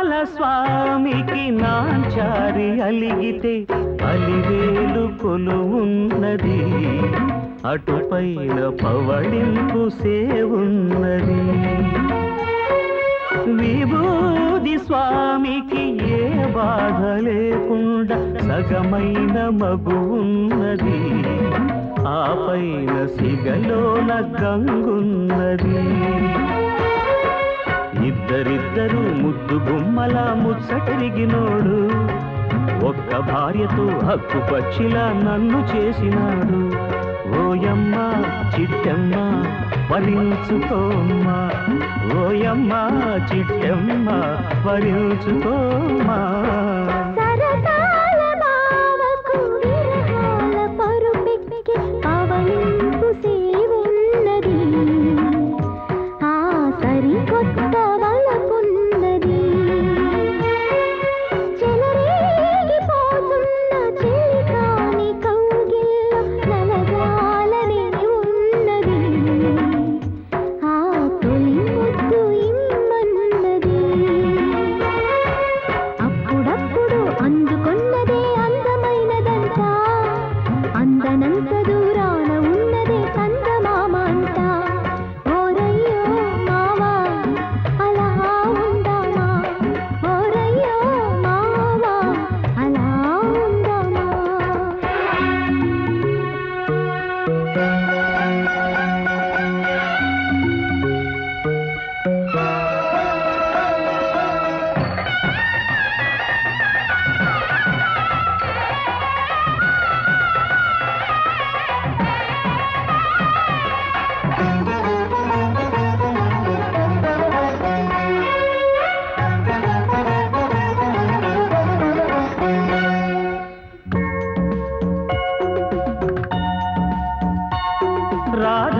నామాల స్వామికి నాంచారి అలిగితే అలివేలు కొలువున్నది. అటుపైన పవళింపు సేవున్నది. విభూది స్వామికి ఏ బాధ లేకుండా సగమైన మగు ఉన్నది. ఆ పైన సిగలోన గంగున్నది. ఇద్దరిద్దరు ముద్దు గుమ్మల ముచ్చటరిగినోడు ఒక్క భార్యతో హక్కు పక్షిలా నన్ను చేసినాడు. ఓయమ్మ చిట్టమ్మ వరించుకోమ్మా. ఓయమ్మ చిట్టమ్మ వరించుకోమ్మా. సరసాల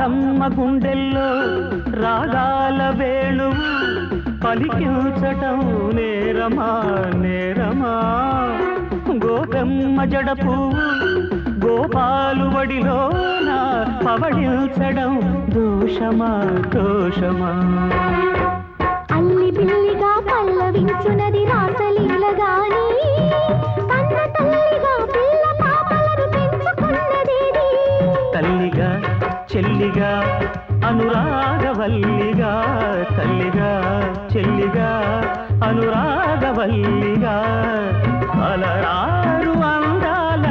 రాధమ్మ గుండెల్లో రాగాల వేణువు పలికించటం నేరమా నేరమా? గోపెమ్మ జడపు గోపాలు వడిలో పవడించడం దోషమా దోషమా? అల్లి అనురాగవల్లిగా తల్లిగా చెల్లిగా అనురాగవల్లిగా అలరారు అందాల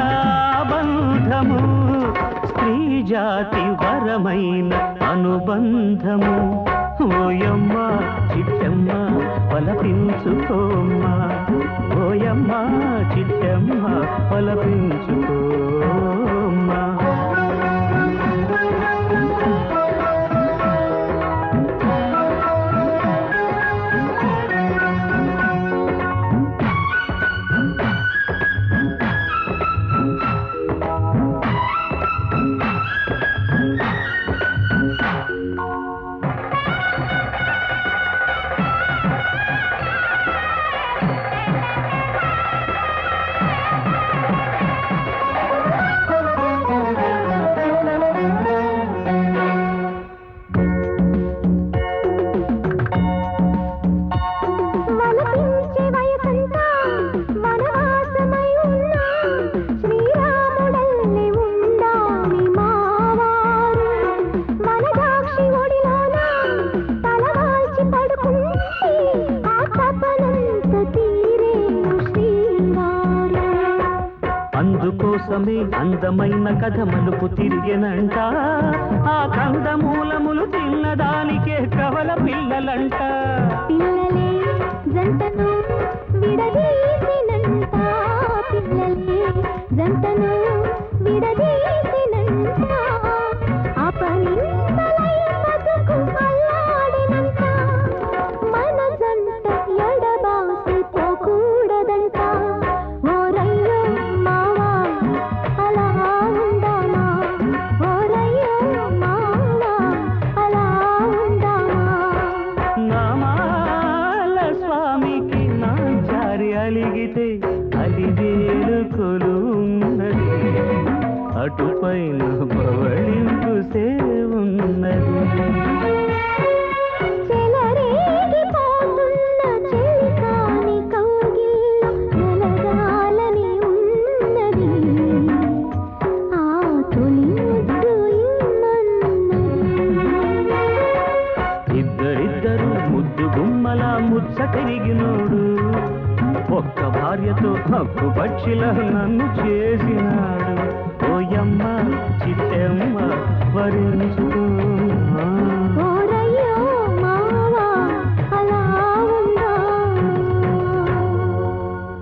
బంధము స్త్రీ జాతి వరమైన అనుబంధము. ఓయమ్మ చిట్టమ్మ పలపించుకోమ్మ. ఓయమ్మ చిట్టమ్మ పలపించుకో కోసమే అందమైన కథ మలుపు తిరిగెనంట. ఆ కందమూలములు తిన్నదానికే కవల పిల్లలంట. తాకితే అది వేలు కొలున్నది అటుపైన పవళింపు సేవున్నది. ఇద్దరిద్దరు ముద్దు గుమ్మల ముచ్చ తిరిగినోడు ఒక్క భార్యతో హక్కు పక్షిలా నన్ను చేసినాడు. ఓయమ్మ చిట్టెమ్మ వరించు